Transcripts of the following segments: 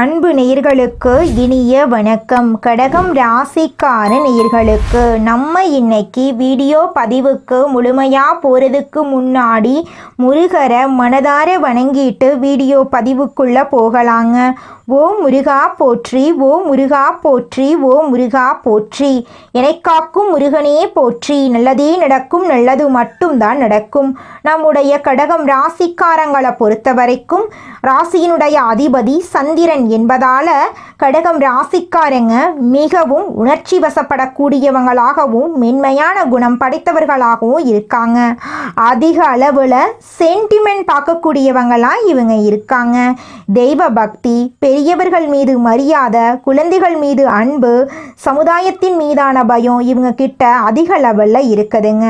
அன்பு நேர்களுக்கு இனிய வணக்கம். கடகம் ராசிக்கார நேர்களுக்கு நம்ம இன்னைக்கு வீடியோ பதிவுக்கு முழுமையாக போகிறதுக்கு முன்னாடி முருகரை மனதார வணங்கிட்டு வீடியோ பதிவுக்குள்ளே போகலாங்க. ஓ முருகா போற்றி ஓ முருகா போற்றி ஓ முருகா போற்றி. இணைக்காக்கும் முருகனே போற்றி. நல்லதே நடக்கும் நல்லது மட்டும்தான் நடக்கும். நம்முடைய கடகம் ராசிக்காரங்களை பொறுத்த வரைக்கும் ராசியினுடைய அதிபதி சந்திரன் என்பதால கடகம் ராசிக்காரங்க மிகவும் உணர்ச்சி வசப்படக்கூடியவங்களாகவும் மென்மையான குணம் படைத்தவர்களாகவும் இருக்காங்க. அதிக அளவில் சென்டிமெண்ட் பார்க்கக்கூடியவங்களாக இவங்க இருக்காங்க. தெய்வ பக்தி பெரியவர்கள் மீது மரியாதை குழந்தைகள் மீது அன்பு சமுதாயத்தின் மீதான பயம் இவங்க கிட்ட அதிக லெவலில் இருக்குதுங்க.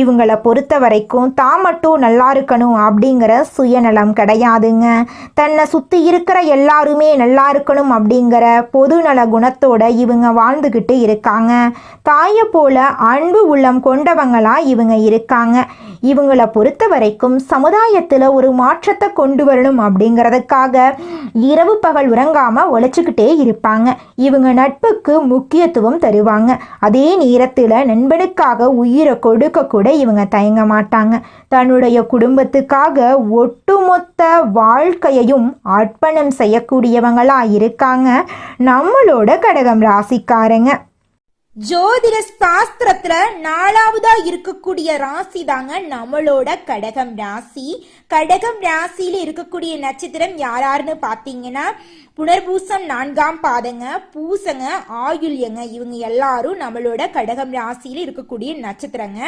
இவங்களை பொறுத்த வரைக்கும் தான் மட்டும் நல்லா இருக்கணும் அப்படிங்கிற சுயநலம் கிடையாதுங்க. தன்னை சுற்றி இருக்கிற எல்லாருமே நல்லா இருக்கணும் அப்படிங்கிற பொதுநல குணத்தோட இவங்க வாழ்ந்துக்கிட்டு இருக்காங்க. தாயை போல அன்பு உள்ளம் கொண்டவங்களா இவங்க இருக்காங்க. இவங்களை பொறுத்த வரைக்கும் சமுதாயத்தில் ஒரு மாற்றத்தை கொண்டு வரணும் அப்படிங்கிறதுக்காக இரவு பகல் உறங்காமல் உழைச்சிக்கிட்டே இருப்பாங்க. இவங்க நட்புக்கு முக்கியத்துவம் தருவாங்க. அதே நேரத்தில் நண்பனுக்காக உயிரை கொடுக்க கூட இவங்க தயங்க மாட்டாங்க. தன்னுடைய குடும்பத்துக்காக ஒட்டுமொத்த வாழ்க்கையையும் அர்ப்பணம் செய்யக்கூடியவங்களா இருக்காங்க நம்மளோட கடகம் ராசிக்காரங்க. ஜோதிட சாஸ்திரத்துல நாலாவதா இருக்கக்கூடிய ராசி தாங்க நம்மளோட கடகம் ராசி. கடகம் ராசியில இருக்கக்கூடிய நட்சத்திரம் யாராருன்னு பாத்தீங்கன்னா புனர்பூசம் நான்காம் பாதங்க பூசங்க ஆயுள்யங்க இவங்க எல்லாரும் நம்மளோட கடகம் ராசியில இருக்கக்கூடிய நட்சத்திரங்க.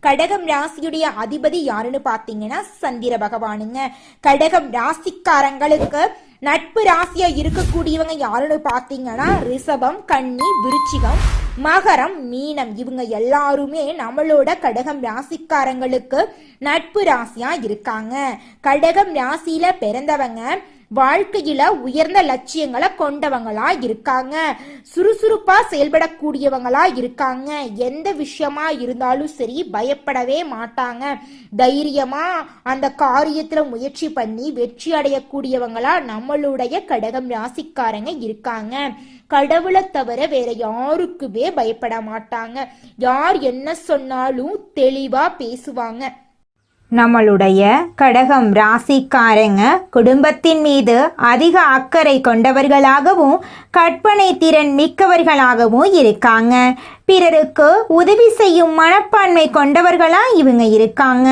கடகம் ராசியுடைய அதிபதி யாருன்னு பாத்தீங்கன்னா சந்திர பகவானுங்க. கடகம் ராசிக்காரங்களுக்கு நட்பு ராசியா இருக்கக்கூடியவங்க யாருன்னு பாத்தீங்கன்னா ரிஷபம் கன்னி விருச்சிகம் மகரம் மீனம் இவங்க எல்லாருமே நம்மளோட கடகம் ராசிக்காரங்களுக்கு நட்பு ராசியா இருக்காங்க. கடகம் ராசியில பிறந்தவங்க வாழ்க்கையில உயர்ந்த லட்சியங்களை கொண்டவங்களா இருக்காங்க. சுறுசுறுப்பா செயல்படக்கூடியவங்களா இருக்காங்க. எந்த விஷயமா இருந்தாலும் சரி பயப்படவே மாட்டாங்க. தைரியமா அந்த காரியத்துல முயற்சி பண்ணி வெற்றி அடையக்கூடியவங்களா நம்மளுடைய கடகம் ராசிக்காரங்க இருக்காங்க. கடவுளை தவிர வேற யாருக்குமே பயப்பட மாட்டாங்க. யார் என்ன சொன்னாலும் தெளிவா பேசுவாங்க. நம்மளுடைய கடகம் ராசிக்காரங்க குடும்பத்தின் மீது அதிக அக்கறை கொண்டவர்களாகவும் கற்பனை திறன் மிக்கவர்களாகவும் இருக்காங்க. பிறருக்கு உதவி செய்யும் மனப்பான்மை கொண்டவர்களா இவங்க இருக்காங்க.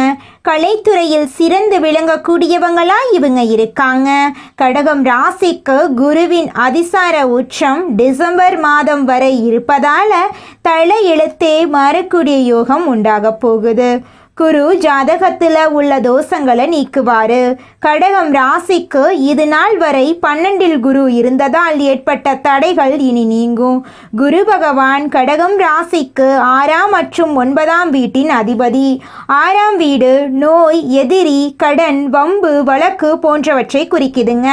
கலைத்துறையில் சிறந்து விளங்கக்கூடியவங்களா இவங்க இருக்காங்க. கடகம் ராசிக்கு குருவின் அதிசார உச்சம் டிசம்பர் மாதம் வரை இருப்பதால தலை எழுத்தே மாறக்கூடிய யோகம் உண்டாக போகுது. குரு ஜாதகத்தில் உள்ள தோஷங்களை நீக்குவாரு. கடகம் ராசிக்கு இது நாள் வரை பன்னெண்டில் குரு இருந்ததால் ஏற்பட்ட தடைகள் இனி நீங்கும். குரு பகவான் கடகம் ராசிக்கு ஆறாம் மற்றும் ஒன்பதாம் வீட்டின் அதிபதி. ஆறாம் வீடு நோய் எதிரி கடன் வம்பு வழக்கு போன்றவற்றை குறிக்குதுங்க.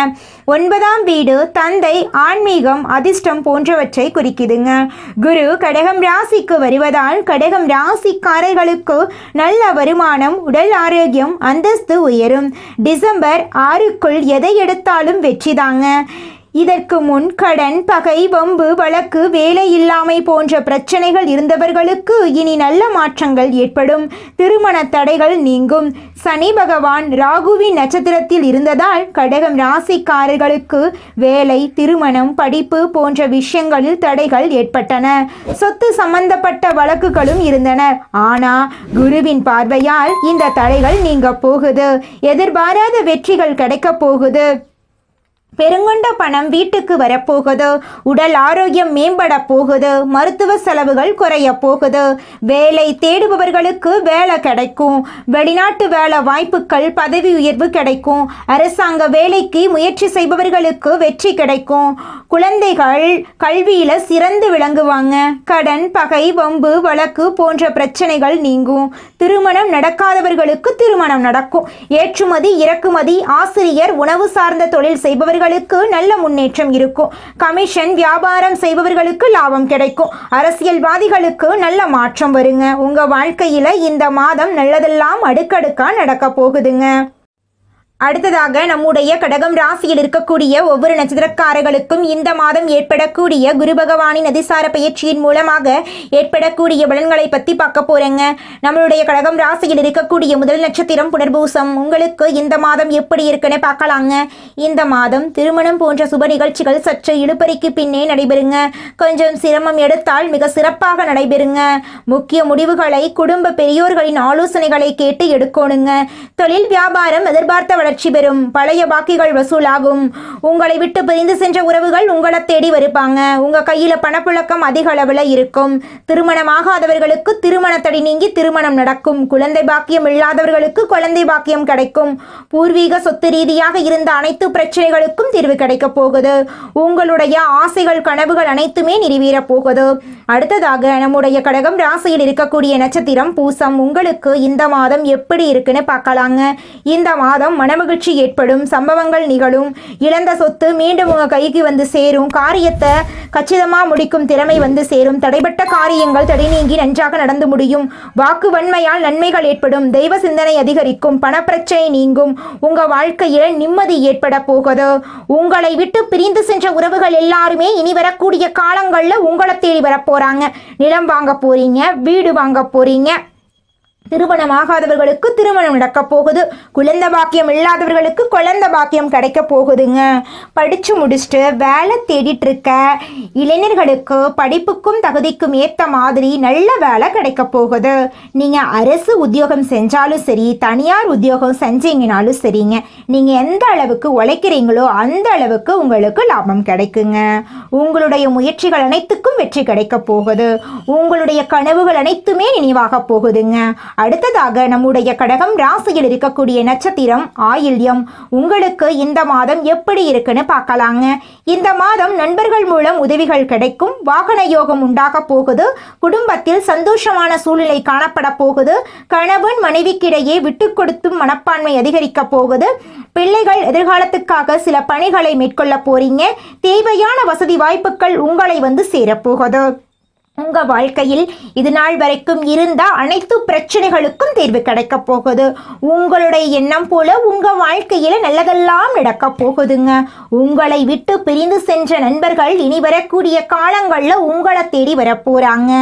ஒன்பதாம் வீடு தந்தை ஆன்மீகம் அதிர்ஷ்டம் போன்றவற்றை குறிக்குதுங்க. குரு கடகம் ராசிக்கு வருவதால் கடகம் ராசிக்காரர்களுக்கு நல்ல வருமானம் உடல் ஆரோக்கியம் அந்தஸ்து உயரும். டிசம்பர் ஆறுக்குள் எதை எடுத்தாலும் வெற்றிதாங்க இதற்கு முன் கடன் பகை வம்பு வழக்கு வேலை இல்லாமை போன்ற பிரச்சனைகள் இருந்தவர்களுக்கு இனி நல்ல மாற்றங்கள் ஏற்படும். திருமண தடைகள் நீங்கும். சனி பகவான் ராகுவின் நட்சத்திரத்தில் இருந்ததால் கடகம் ராசிக்காரர்களுக்கு வேலை திருமணம் படிப்பு போன்ற விஷயங்களில் தடைகள் ஏற்பட்டன. சொத்து சம்பந்தப்பட்ட வழக்குகளும் இருந்தன. ஆனா குருவின் பார்வையால் இந்த தடைகள் நீங்க போகுது. எதிர்பாராத வெற்றிகள் கிடைக்க போகுது. பெருங்கொண்ட பணம் வீட்டுக்கு வரப்போகுது. உடல் ஆரோக்கியம் மேம்பட போகுது. மருத்துவ செலவுகள் குறைய போகுது. வேலை தேடுபவர்களுக்கு வேலை கிடைக்கும். வெளிநாட்டு வேலை வாய்ப்புகள் பதவி உயர்வு கிடைக்கும். அரசாங்க வேலைக்கு முயற்சி செய்பவர்களுக்கு வெற்றி கிடைக்கும். குழந்தைகள் கல்வியில சிறந்து விளங்குவாங்க. கடன் பகை வம்பு வழக்கு போன்ற பிரச்சனைகள் நீங்கும். திருமணம் நடக்காதவர்களுக்கு திருமணம் நடக்கும். ஏற்றுமதி இறக்குமதி ஆசிரியர் உணவு சார்ந்த தொழில் செய்பவர்கள் செய்பவர்களுக்கு நல்ல முன்னேற்றம் இருக்கும். கமிஷன் வியாபாரம் செய்பவர்களுக்கு லாபம் கிடைக்கும். அரசியல்வாதிகளுக்கு நல்ல மாற்றம் வருங்க. உங்க வாழ்க்கையில இந்த மாதம் நல்லதெல்லாம் அடுக்கடுக்கா நடக்க போகுதுங்க. அடுத்ததாக நம்முடைய கடகம் ராசியில் இருக்கக்கூடிய ஒவ்வொரு நட்சத்திரக்காரர்களுக்கும் இந்த மாதம் ஏற்படக்கூடிய குரு பகவானின் அதிசார பயிற்சியின் மூலமாக ஏற்படக்கூடிய பலன்களை பற்றி பார்க்க போறேங்க. நம்மளுடைய கடகம் ராசியில் இருக்கக்கூடிய முதல் நட்சத்திரம் புனர்பூசம். உங்களுக்கு இந்த மாதம் எப்படி இருக்குன்னு பார்க்கலாங்க. இந்த மாதம் திருமணம் போன்ற சுப நிகழ்ச்சிகள் சற்று இழுபறிக்கு பின்னே நடைபெறுங்க. கொஞ்சம் சிரமம் எடுத்தால் மிக சிறப்பாக நடைபெறுங்க. முக்கிய முடிவுகளை குடும்ப பெரியோர்களின் ஆலோசனைகளை கேட்டு எடுக்கணுங்க. தொழில் வியாபாரம் எதிர்பார்த்த வளர்ச்சி பெறும் பழைய பாக்கிகள் வசூலாகும். உங்களை விட்டு பிரிந்து சென்ற உறவுகள் உங்களை தேடி வருப்பாங்க உங்க கையில பணப்புழக்கம் அதிக அளவில் இருக்கும். திருமணமாகாதவர்களுக்கு திருமண தடை நீங்கி திருமணம் நடக்கும். குழந்தை பாக்கியம் இல்லாதவர்களுக்கு குழந்தை பாக்கியம் கிடைக்கும். பூர்வீக சொத்து ரீதியாக இருந்த அனைத்து பிரச்சனைகளுக்கும் தீர்வு கிடைக்க போகுது. உங்களுடைய ஆசைகள் கனவுகள் அனைத்துமே நிறைவேறப் போகுது. அடுத்ததாக நம்முடைய கடகம் ராசியில் இருக்கக்கூடிய நட்சத்திரம் பூசம். உங்களுக்கு இந்த மாதம் எப்படி இருக்குன்னு பார்க்கலாங்க. இந்த மாதம் மனமகிழ்ச்சி ஏற்படும் சம்பவங்கள் நிகழும். இழந்த சொத்து மீண்டும் உங்கள் கைக்கு வந்து சேரும். காரியத்தை கச்சிதமாக முடிக்கும் திறமை வந்து சேரும். தடைபட்ட காரியங்கள் தடை நீங்கி நன்றாக நடந்து முடியும். வாக்கு வன்மையால் நன்மைகள் ஏற்படும். தெய்வ சிந்தனை அதிகரிக்கும். பணப்பிரச்சனை நீங்கும். உங்கள் வாழ்க்கையில் நிம்மதி ஏற்பட போகுது. உங்களை விட்டு பிரிந்து சென்ற உறவுகள் எல்லாருமே இனி வரக்கூடிய காலங்களில் உங்களை தேடி வரப்போகிறாங்க நிலம் வாங்க போகிறீங்க வீடு வாங்க போகிறீங்க திருமணமாகாதவர்களுக்கு திருமணம் நடக்க போகுது குழந்தை பாக்கியம் இல்லாதவர்களுக்கு குழந்த பாக்கியம் கிடைக்க போகுதுங்க படித்து முடிச்சுட்டு வேலை தேடிட்டு இருக்க இளைஞர்களுக்கு படிப்புக்கும் தகுதிக்கும் ஏற்ற மாதிரி நல்ல வேலை கிடைக்க போகுது நீங்கள் அரசு உத்தியோகம் செஞ்சாலும் சரி தனியார் உத்தியோகம் செஞ்சீங்கனாலும் சரிங்க. நீங்கள் எந்த அளவுக்கு உழைக்கிறீங்களோ அந்த அளவுக்கு உங்களுக்கு லாபம் கிடைக்குங்க. உங்களுடைய முயற்சிகள் அனைத்துக்கும் வெற்றி கிடைக்க போகுது உங்களுடைய கனவுகள் அனைத்துமே நினைவாக போகுதுங்க. அடுத்ததாக நம்முடைய கடகம் ராசியில் இருக்கக்கூடிய நட்சத்திரம் ஆயில்யம். உங்களுக்கு இந்த மாதம் எப்படி இருக்குன்னு பார்க்கலாங்க. இந்த மாதம் நண்பர்கள் மூலம் உதவிகள் கிடைக்கும். வாகன யோகம் உண்டாக போகுது. குடும்பத்தில் சந்தோஷமான சூழ்நிலை காணப்பட போகுது. கணவன் மனைவிக்கிடையே விட்டு கொடுத்தும் மனப்பான்மை அதிகரிக்க போகுது. பிள்ளைகள் எதிர்காலத்துக்காக சில பணிகளை மேற்கொள்ள போறீங்க. தேவையான வசதி வாய்ப்புகள் உங்களை வந்து சேரப்போகுது உங்க வாழ்க்கையில் இது நாள் வரைக்கும் இருந்த அனைத்து பிரச்சனைகளுக்கும் தீர்வு கிடைக்க போகுது. உங்களுடைய எண்ணம் போல உங்க வாழ்க்கையில நல்லதெல்லாம் நடக்க போகுதுங்க. உங்களை விட்டு பிரிந்து சென்ற நண்பர்கள் இனி வரக்கூடிய காலங்கள்ல உங்களை தேடி வரப்போறாங்க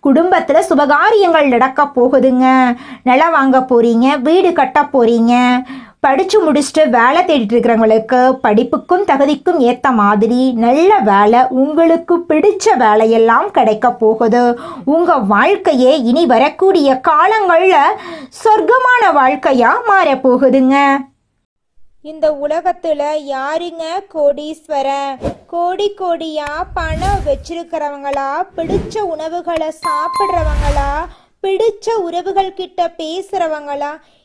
குடும்பத்தில் குடும்பத்துல சுபகாரியங்கள் நடக்க போகுதுங்க. நிலம் வாங்க போறீங்க வீடு கட்ட போறீங்க. படிச்சு முடிச்சுட்டு வேலை தேடிட்டு இருக்கிறவங்களுக்கு படிப்புக்கும் தகுதிக்கும் ஏத்த மாதிரி நல்ல வேலை உங்களுக்கு பிடிச்ச வேலையெல்லாம் கிடைக்க போகுது. உங்க வாழ்க்கையே இனி வரக்கூடிய காலங்கள்ல சொர்க்கமான வாழ்க்கையா மாறப்போகுதுங்க இந்த உலகத்துல யாருங்க கோடீஸ்வரன்? கோடி கோடியா பணம் வச்சிருக்கிறவங்களா? பிடிச்ச உணவுகளை சாப்பிட்றவங்களா? பிடிச்ச உறவுகள் கிட்ட பேசுறவங்களா?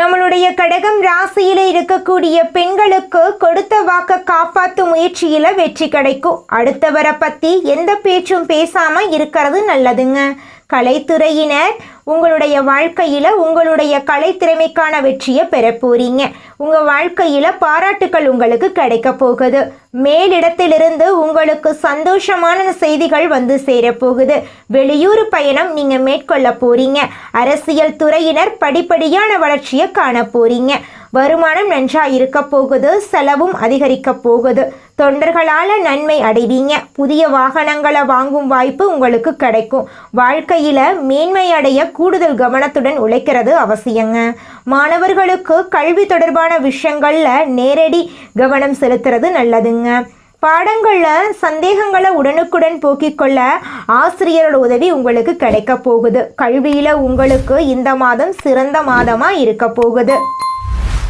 நம்மளுடைய கடகம் ராசியில இருக்கக்கூடிய பெண்களுக்கு கொடுத்த வாக்க காப்பாத்தும் முயற்சியில வெற்றி கிடைக்கும். அடுத்தவரை பத்தி எந்த பேச்சும் பேசாம இருக்கிறது நல்லதுங்க. கலைத்துறையினர் உங்களுடைய வாழ்க்கையில் உங்களுடைய கலைத்திறமைக்கான வெற்றியை பெற போறீங்க. வாழ்க்கையில் வாழ்க்கையில பாராட்டுக்கள் உங்களுக்கு கிடைக்க போகுது. மேலிடத்திலிருந்து உங்களுக்கு சந்தோஷமான செய்திகள் வந்து சேரப்போகுது வெளியூர் பயணம் நீங்கள் மேற்கொள்ள போறீங்க. அரசியல் துறையினர் படிப்படியான வளர்ச்சியை காண போறீங்க. வருமானம் நன்றாக இருக்க போகுது. செலவும் அதிகரிக்க போகுது. தொண்டர்களால நன்மை அடைவீங்க. புதிய வாகனங்களை வாங்கும் வாய்ப்பு உங்களுக்கு கிடைக்கும். வாழ்க்கையில மேன்மை அடைய கூடுதல் கவனத்துடன் உழைக்கிறது அவசியங்க. மாணவர்களுக்கு கல்வி தொடர்பான விஷயங்கள்ல நேரடி கவனம் செலுத்துறது நல்லதுங்க. பாடங்களில் சந்தேகங்களை உடனுக்குடன் போக்கிக் கொள்ள ஆசிரியரோட உதவி உங்களுக்கு கிடைக்க போகுது. கல்வியில் உங்களுக்கு இந்த மாதம் சிறந்த மாதமாக இருக்க போகுது.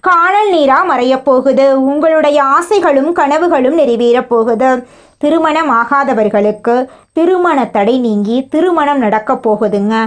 காணல் நீரா மறையப் போகுது. உங்களுடைய ஆசைகளும் கனவுகளும் நிறைவேறப் போகுது. திருமணம் ஆகாதவர்களுக்கு திருமண தடை நீங்கி திருமணம் நடக்கப் போகுதுங்க.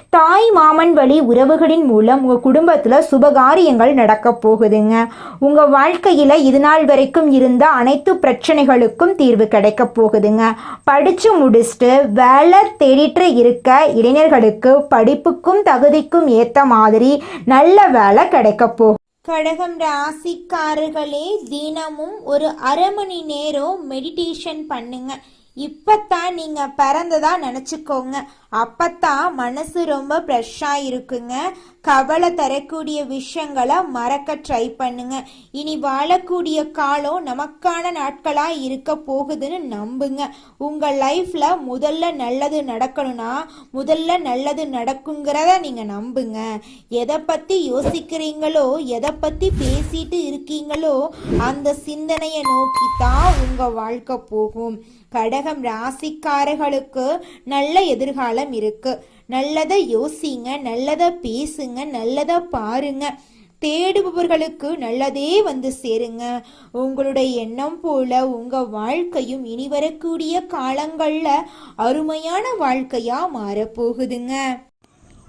தாய் மாமன் வழி உறவுகளின் மூலம் உங்கள் குடும்பத்தில் சுபகாரியங்கள் நடக்க போகுதுங்க. உங்கள் வாழ்க்கையில் இது நாள் வரைக்கும் இருந்த அனைத்து பிரச்சனைகளுக்கும் தீர்வு கிடைக்க போகுதுங்க. படித்து முடிச்சுட்டு வேலை தேடிட்டு இருக்க இளைஞர்களுக்கு படிப்புக்கும் தகுதிக்கும் ஏற்ற மாதிரி நல்ல வேலை கிடைக்க போகும் கடகம் ராசிக்காரர்களே தினமும் ஒரு அரை மணி நேரம் மெடிடேஷன் பண்ணுங்க. இப்பத்தான் நீங்க பிறந்ததா நினைச்சுக்கோங்க. அப்பத்தான் மனசு ரொம்ப ஃப்ரெஷ்ஷா இருக்குங்க. கவலை தரக்கூடிய விஷயங்களை மறக்க ட்ரை பண்ணுங்க. இனி வாழக்கூடிய காலம் நமக்கான நாட்களா இருக்க போகுதுன்னு நம்புங்க. உங்க லைஃப்ல முதல்ல நல்லது நடக்கணும்னா முதல்ல நல்லது நடக்குங்கிறத நீங்க நம்புங்க. எதை பத்தி யோசிக்கிறீங்களோ எதை பத்தி பேசிட்டு இருக்கீங்களோ அந்த சிந்தனையை நோக்கி தான் உங்க வாழ்க்கை போகும். கடகம் ராசிக்காரர்களுக்கு நல்ல எதிர்காலம் இருக்கு. நல்லதை யோசிங்க நல்லதை பேசுங்க நல்லதை பாருங்க. தேடுபவர்களுக்கு நல்லதே வந்து சேருங்க. உங்களுடைய எண்ணம் போல உங்க வாழ்க்கையும் இனி வரக்கூடிய காலங்கள்ல அருமையான வாழ்க்கையா மாறப்போகுதுங்க.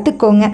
கத்துக்கோங்க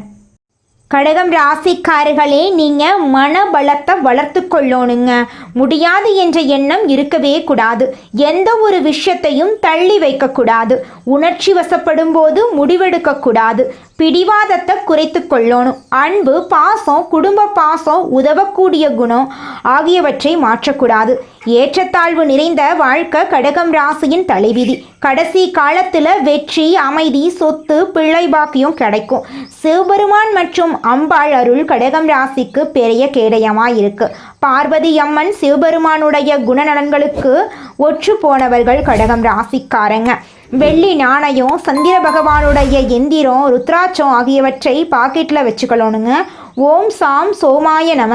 கடகம் ராசிக்காரர்களே நீங்க மனபலத்தை வளர்த்து கொள்ளணுங்க. முடியாது என்ற எண்ணம் இருக்கவே கூடாது. எந்த ஒரு விஷயத்தையும் தள்ளி வைக்கக்கூடாது உணர்ச்சி வசப்படும் போது முடிவெடுக்கக்கூடாது பிடிவாதத்தை குறைத்து கொள்ளணும். அன்பு பாசம் குடும்ப பாசம் உதவக்கூடிய குணம் ஆகியவற்றை மாற்றக்கூடாது. ஏற்றத்தாழ்வு நிறைந்த வாழ்க்கை கடகம் ராசியின் தலைவிதி. கடைசி காலத்தில் வெற்றி அமைதி சொத்து பிள்ளை பாக்கியம் கிடைக்கும். சிவபெருமான் மற்றும் அம்பாள் அருள் கடகம் ராசிக்கு பெரிய கேடயமாக இருக்கு பார்வதி அம்மன் சிவபெருமானுடைய குணநலன்களுக்கு ஒற்று போனவர்கள் கடகம் ராசிக்காரங்க. வெள்ளி நாணயம் சந்திர பகவானுடைய எந்திரம் ருத்ராட்சம் ஆகியவற்றை பாக்கெட்டில் வச்சுக்கணுங்க ஓம் சாம் சோமாய நம.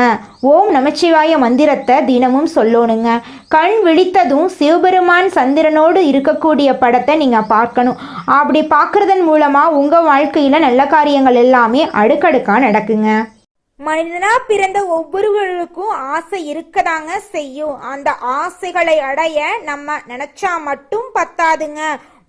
ஓம் நமச்சிவாய மந்திரத்தை தினமும் சொல்லணுங்க கண் விழித்ததும் சிவபெருமான் சந்திரனோடு இருக்கக்கூடிய படத்தை நீங்கள் பார்க்கணும். அப்படி பார்க்குறதன் மூலமாக உங்கள் வாழ்க்கையில் நல்ல காரியங்கள் எல்லாமே அடுக்கடுக்காக நடக்குங்க. மனிதனா பிறந்த ஒவ்வொருவருக்கும் ஆசை இருக்கதாங்க செய்யும். அந்த ஆசைகளை அடைய நம்ம நினைச்சா மட்டும் பத்தாதுங்க.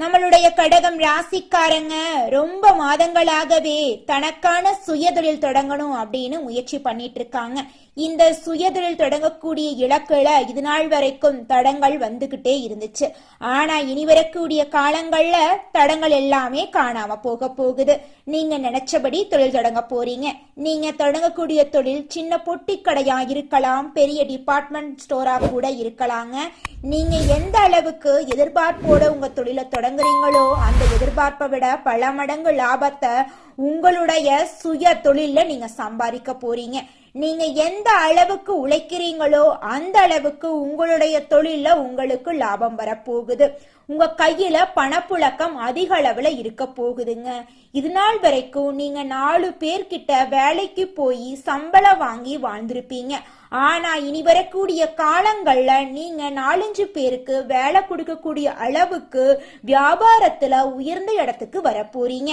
நம்மளுடைய கடகம் ராசிக்காரங்க ரொம்ப மாதங்களாகவே தனக்கான சுயதொழில் தொடங்கணும் அப்படின்னு முயற்சி பண்ணிட்டு இருக்காங்க. இந்த சுயதொழில் தொடங்கக்கூடிய இலக்குல இது நாள் வரைக்கும் தடங்கள் வந்துகிட்டே இருந்துச்சு. ஆனா இனி வரக்கூடிய காலங்கள்ல தடங்கள் எல்லாமே காணாம போக போகுது. நீங்க நினைச்சபடி தொழில் தொடங்க போறீங்க. நீங்க தொடங்கக்கூடிய தொழில் சின்ன பொட்டி கடையா இருக்கலாம் பெரிய டிபார்ட்மெண்ட் ஸ்டோரா கூட இருக்கலாங்க. நீங்க எந்த அளவுக்கு எதிர்பார்ப்போட உங்க தொழிலை தொடங்குறீங்களோ அந்த எதிர்பார்ப்பை விட பல மடங்கு லாபத்தை உங்களுடைய சுய தொழில நீங்க சம்பாதிக்க போறீங்க. நீங்க எந்த அளவுக்கு உழைக்கிறீங்களோ அந்த அளவுக்கு உங்களுடைய தொழில்ல உங்களுக்கு லாபம் வரப்போகுது. உங்க கையில பணப்புழக்கம் அதிக அளவுல இருக்க போகுதுங்க. இது நாள் வரைக்கும் நீங்க நாலு பேர்கிட்ட வேலைக்கு போய் சம்பளம் வாங்கி வாழ்ந்திருப்பீங்க. ஆனா இனி வரக்கூடிய காலங்கள்ல நீங்க நாலஞ்சு பேருக்கு வேலை கொடுக்கக்கூடிய அளவுக்கு வியாபாரத்துல உயர்ந்த இடத்துக்கு வரப்போறீங்க.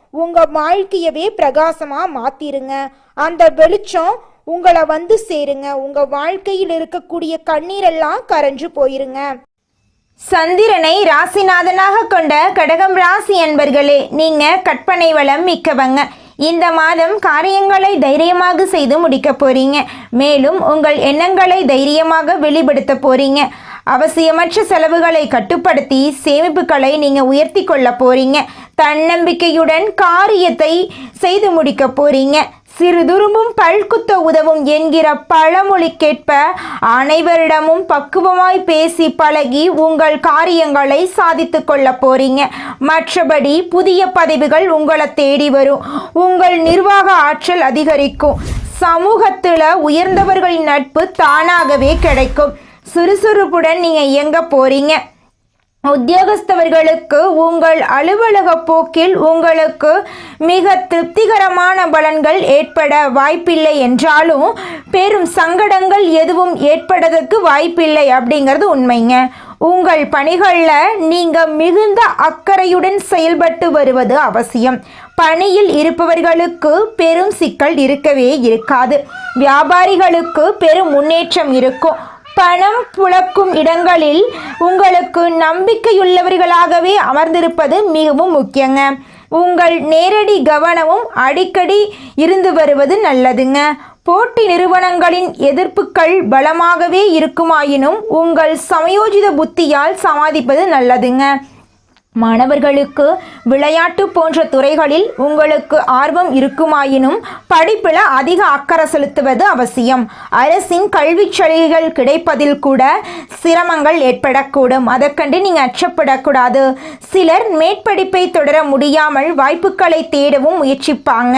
உங்க வாழ்க்கையவே பிரகாசமா மாத்திருங்க. அந்த வெளிச்சம் உங்களை வந்து சேருங்க. உங்க வாழ்க்கையில் இருக்கக்கூடிய கண்ணீரெல்லாம் கரைஞ்சு போயிருங்க. சந்திரனை ராசிநாதனாக கொண்ட கடகம் ராசி என்பர்களே நீங்க கற்பனை வளம் மிக்கவங்க. இந்த மாதம் காரியங்களை தைரியமாக செய்து முடிக்க போறீங்க. மேலும் உங்கள் எண்ணங்களை தைரியமாக வெளிப்படுத்த போறீங்க. அவசியமற்ற செலவுகளை கட்டுப்படுத்தி சேமிப்புகளை நீங்க உயர்த்தி கொள்ள போறீங்க. தன்னம்பிக்கையுடன் காரியத்தை செய்து முடிக்க போறீங்க. சிறுதுரும்பும் பல்குத்த உதவும் என்கிற பழமொழிக்கேற்ப அனைவரிடமும் பக்குவமாய் பேசி பழகி உங்கள் காரியங்களை சாதித்து கொள்ள போறீங்க. மற்றபடி புதிய பதவிகள் உங்களை தேடி வரும். உங்கள் நிர்வாக ஆற்றல் அதிகரிக்கும். சமூகத்தில் உயர்ந்தவர்களின் நட்பு தானாகவே கிடைக்கும். சுறுசுறுப்புடன் நீங்கள் எங்கே போகிறீங்க உத்தியோகஸ்தவர்களுக்கு உங்கள் அலுவலக போக்கில் உங்களுக்கு மிக திருப்திகரமான பலன்கள் ஏற்பட வாய்ப்பில்லை என்றாலும் பெரும் சங்கடங்கள் எதுவும் ஏற்படுறதுக்கு வாய்ப்பில்லை அப்படிங்கிறது உண்மைங்க. உங்கள் பணிகளில் நீங்கள் மிகுந்த அக்கறையுடன் செயல்பட்டு வருவது அவசியம். பணியில் இருப்பவர்களுக்கு பெரும் சிக்கல் இருக்கவே இருக்காது. வியாபாரிகளுக்கு பெரும் முன்னேற்றம் இருக்கும். பணம் புழக்கும் இடங்களில் உங்களுக்கு நம்பிக்கையுள்ளவர்களாகவே அமர்ந்திருப்பது மிகவும் முக்கியங்க. உங்கள் நேரடி கவனமும் அடிக்கடி இருந்து வருவது நல்லதுங்க. போட்டி நிறுவனங்களின் எதிர்ப்புகள் பலமாகவே இருக்குமாயினும் உங்கள் சமயோஜித புத்தியால் சமாளிப்பது நல்லதுங்க. மாணவர்களுக்கு விளையாட்டு போன்ற துறைகளில் உங்களுக்கு ஆர்வம் இருக்குமாயினும் படிப்பில் அதிக அக்கறை செலுத்துவது அவசியம். அரசின் கல்விச் சலுகைகள் கிடைப்பதில் கூட சிரமங்கள் ஏற்படக்கூடும். அதற்கண்டு நீங்கள் அச்சப்படக்கூடாது. சிலர் மேற்படிப்பை தொடர முடியாமல் வாய்ப்புகளை தேடவும் முயற்சிப்பாங்க.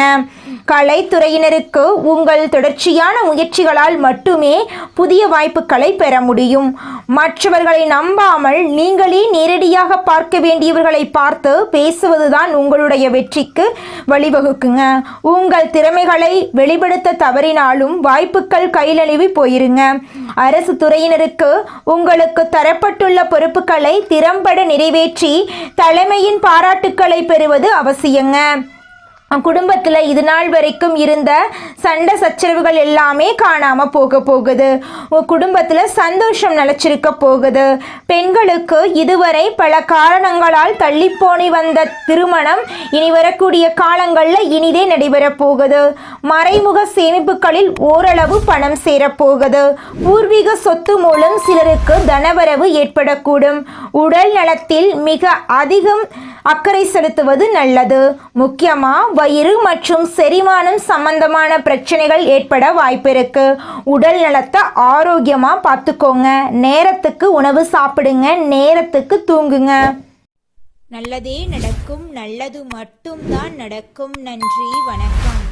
கலைத்துறையினருக்கு உங்கள் தொடர்ச்சியான முயற்சிகளால் மட்டுமே புதிய வாய்ப்புகளை பெற முடியும். மற்றவர்களை நம்பாமல் நீங்களே நேரடியாக பார்க்க வேண்டியவர்களை பார்த்து பேசுவதுதான் உங்களுடைய வெற்றிக்கு வழிவகுக்குங்க. உங்கள் திறமைகளை வெளிப்படுத்த தவறினாலும் வாய்ப்புகள் கைநழுவி போயிருங்க. அரசு துறையினருக்கு உங்களுக்கு தரப்பட்டுள்ள பொறுப்புகளை திறம்பட நிறைவேற்றி தலைமையின் பாராட்டுக்களை பெறுவது அவசியங்க. குடும்பத்தில் இது நாள் வரைக்கும் இருந்த சண்டை சச்சரவுகள் எல்லாமே காணாமல் போக போகுது. குடும்பத்தில் சந்தோஷம் நிலச்சிருக்க போகுது. பெண்களுக்கு இதுவரை பல காரணங்களால் தள்ளிப்போனி வந்த திருமணம் இனி வரக்கூடிய காலங்களில் இனிதே நடைபெறப் போகுது. மறைமுக சேமிப்புகளில் ஓரளவு பணம் சேரப்போகுது பூர்வீக சொத்து மூலம் சிலருக்கு தனவரவு ஏற்படக்கூடும். உடல் நலத்தில் மிக அதிகம் அக்கறை செலுத்துவது நல்லது. முக்கியமா வயிறு மற்றும் செரிமானம் சம்பந்தமான பிரச்சனைகள் ஏற்பட வாய்ப்பிருக்கு. உடல் நலத்தை ஆரோக்கியமா பார்த்துக்கோங்க. நேரத்துக்கு உணவு சாப்பிடுங்க. நேரத்துக்கு தூங்குங்க. நல்லதே நடக்கும். நல்லது மட்டும்தான் நடக்கும். நன்றி. வணக்கம்.